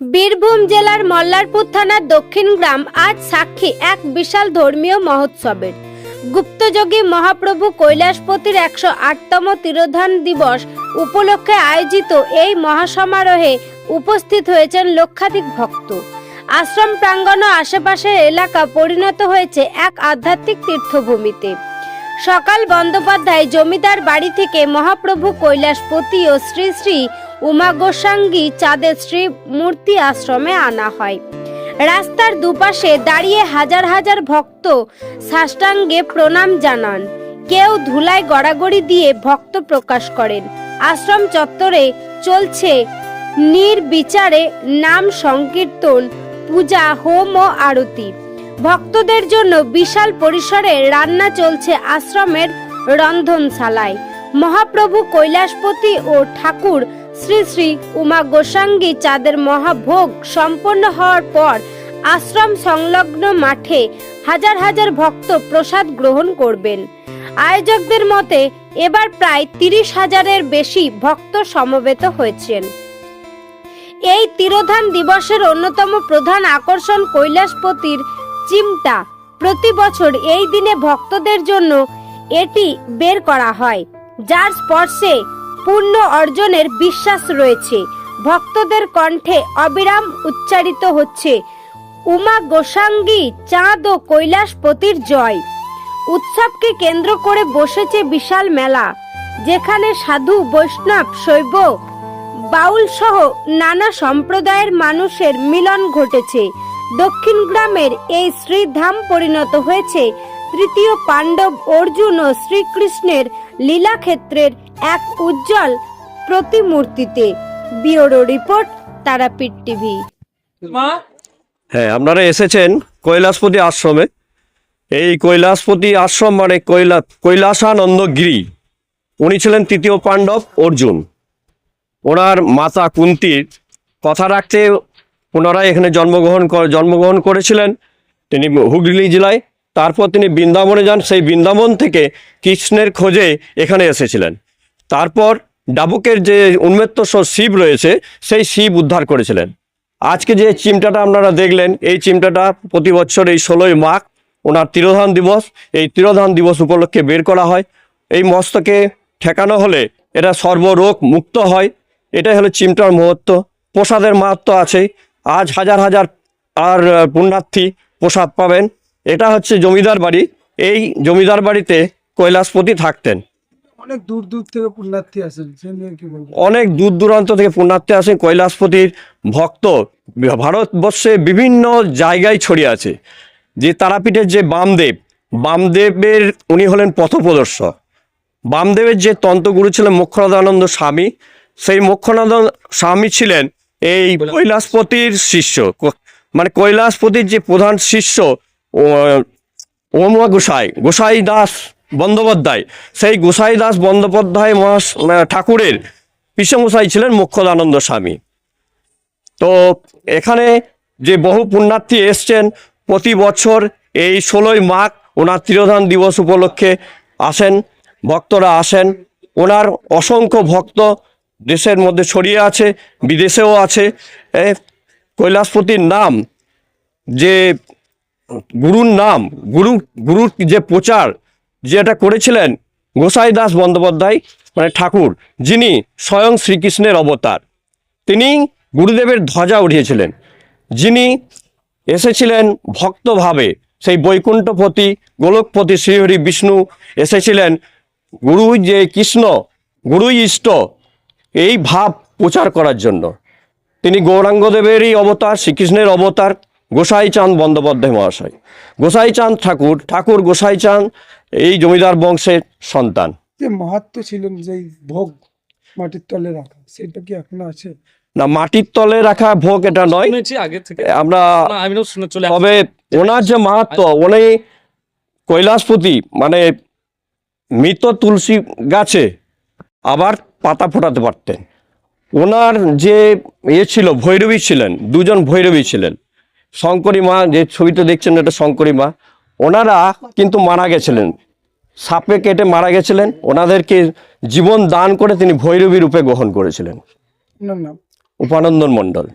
বীরভূম জেলার মল্লারপুর থানার দক্ষিণ গ্রাম আজ সাক্ষী এক বিশাল ধর্মীয় মহোৎসবের। গুপ্তযোগী মহাপ্রভু কৈলাসপতির একশো আটতম তিরোধান দিবস উপলক্ষে আয়োজিত এই মহাসমারোহে উপস্থিত হয়েছেন লক্ষাধিক ভক্ত। আশ্রম প্রাঙ্গণ ও আশেপাশের এলাকা পরিণত হয়েছে এক আধ্যাত্মিক তীর্থভূমিতে। সকাল বন্দ্যোপাধ্যায় জমিদার বাড়ি থেকে মহাপ্রভু কৈলাসপতি ও শ্রী শ্রী উমা গোসাঙ্গী চাঁদের শ্রী মূর্তি আশ্রমে আনা হয়। রাস্তার দুপাশে দাঁড়িয়ে হাজার হাজার ভক্ত সাষ্টাঙ্গে প্রণাম জানান। কেউ ধুলায় গড়াগড়ি দিয়ে ভক্ত প্রকাশ করেন। আশ্রম চত্বরে চলছে নির্বিচারে নাম সংকীর্তন, পূজা, হোম ও আরতি। ভক্তদের জন্য বিশাল পরিসরে রান্না চলছে আশ্রমের রন্ধনশালায়। মহাপ্রভু কৈলাসপতি ও ঠাকুর শ্রী শ্রী উমা গোসাঙ্গী চাঁদের মহাভোগ সম্পন্ন হওয়ার পর আশ্রম সংলগ্ন মাঠে হাজার হাজার ভক্ত প্রসাদ গ্রহণ করবেন। আয়োজকদের মতে এবার প্রায় তিরিশ হাজারের বেশি ভক্ত সমবেত হয়েছেন। এই তিরোধান দিবসের অন্যতম প্রধান আকর্ষণ কৈলাসপতির চিমটা। প্রতি বছর এই দিনে ভক্তদের জন্য এটি বের করা হয়, যার স্পর্শে পূর্ণ অর্জনের বিশ্বাস রয়েছে। ভক্তদের কণ্ঠে অবিরাম উচ্চারিত হচ্ছে, উমা গোসাঙ্গী, চাঁদ ও কৈলাসপতির জয়। উৎসবকে কেন্দ্র করে বসেছে বিশাল মেলা, যেখানে সাধু, বৈষ্ণব, শৈব বাউল সহ নানা সম্প্রদায়ের মানুষের মিলন ঘটেছে। দক্ষিণ গ্রামের এই শ্রীধাম পরিণত হয়েছে তৃতীয় পাণ্ডব অর্জুন ও শ্রীকৃষ্ণের লীলাক্ষেত্রের এক উজ্জ্বল প্রতিমূর্তিতে বিওরো রিপোর্ট তারাপীঠ টিভি। মা? হ্যাঁ আপনারা এসেছেন কৈলাসপতি আশ্রমে। এই কৈলাসপতি আশ্রম মানে কৈলা কৈলাসানন্দ গিরি। উনি ছিলেন তৃতীয় পাণ্ডব অর্জুন। ওনার মাতা কুন্তির কথা রাখতে পুনরায় এখানে জন্মগ্রহণ করে জন্মগ্রহণ করেছিলেন। তিনি হুগলি জেলায়। তারপর তিনি বৃন্দাবনে যান। সেই বৃন্দাবন থেকে কৃষ্ণের খোঁজে এখানে এসেছিলেন। তারপর ডাবুকের যে উন্মেত্তস্বর শিব রয়েছে, সেই শিব উদ্ধার করেছিলেন। আজকে যে চিমটাটা আপনারা দেখলেন, এই চিমটাটা প্রতি বছর এই ষোলোই মাঘ ওনার তিরোধান দিবস, এই তিরোধান দিবস উপলক্ষে বের করা হয়। এই মস্তকে ঠেকানো হলে এটা সর্বরোগ মুক্ত হয়। এটাই হলো চিমটার মহত্ব। প্রসাদের মাহাত্ম আছে। আজ হাজার হাজার আর পুণ্যার্থী প্রসাদ পাবেন। এটা হচ্ছে জমিদার বাড়ি। এই জমিদার বাড়িতে কৈলাসপতি থাকতেন। অনেক দূর দূর থেকে পুণ্যার্থী আসেন সে নিয়ে কি বলব? অনেক দূর দূরান্ত থেকে পুণ্যার্থী আসেন কৈলাসপতির ভক্ত। ভারতবর্ষে বিভিন্ন জায়গায় ছড়িয়ে আছে। যে তারাপীঠের যে বামদেব বামদেবের উনি হলেন পথপ্রদর্শক। বামদেবের যে তন্ত্রগুরু ছিলেন মুখ্যনাদানন্দ স্বামী সেই মুখ্যনাদানন্দ স্বামী ছিলেন এই কৈলাসপতির শিষ্য। মানে কৈলাসপতির যে প্রধান শিষ্য ও- ওমা গোসাই গোসাই দাস। বন্দ্যোপাধ্যায়। সেই গোসাই দাস বন্দ্যোপাধ্যায় মহাস ঠাকুরের পিসমশাই ছিলেন মুখ্যদানন্দ স্বামী। তো এখানে যে বহু পুণ্যার্থী এসছেন, প্রতি বছর এই ষোলোই মাঘ ওনার তিরোধান দিবস উপলক্ষে আসেন, ভক্তরা আসেন। ওনার অসংখ্য ভক্ত দেশের মধ্যে ছড়িয়ে আছে, বিদেশেও আছে। কৈলাসপতির নাম, যে গুরুর নাম, গুরু, গুরুর যে প্রচার যেটা করেছিলেন গোসাই দাস বন্দ্যোপাধ্যায় মানে ঠাকুর, যিনি স্বয়ং শ্রীকৃষ্ণের অবতার। তিনি গুরুদেবের ধ্বজা উঠিয়েছিলেন। যিনি এসেছিলেন ভক্তভাবে, সেই বৈকুণ্ঠপতি, গোলকপতি শ্রীহরি বিষ্ণু এসেছিলেন গুরু যে কৃষ্ণ, গুরুই ইষ্ট এই ভাব প্রচার করার জন্য। তিনি গৌরাঙ্গদেবেরই অবতার, শ্রীকৃষ্ণের অবতার গোসাই চাঁদ বন্দ্যোপাধ্যায় মহাশয়। গোসাই চাঁদ ঠাকুর ঠাকুর গোসাই চাঁদ এই জমিদার বংশের সন্তান। যে মাহাত্ম ছিলেন যেই ভোগ মাটির তলে রাখা সেটা কি এখনও আছে? না মাটির তলে রাখা ভোগ এটা নয়। আগে থেকে। আমরা তবে ওনার যে মাহাত্ম উনি কৈলাসপতি মানে মৃত তুলসী গাছে আবার পাতা ফোটাতে পারতেন। ওনার যে ইয়ে ছিল ভৈরবী ছিলেন দুজন ভৈরবী ছিলেন। শঙ্করী মা যে ছবিতে দেখছেন এটা শঙ্করী মা ওনারা কিন্তু মারা গেছিলেন। সাপে কেটে মারা গেছিলেন। ওনাদেরকে জীবন দান করে তিনি ভৈরবী রূপে গ্রহণ করেছিলেন। উপানন্দন মণ্ডল।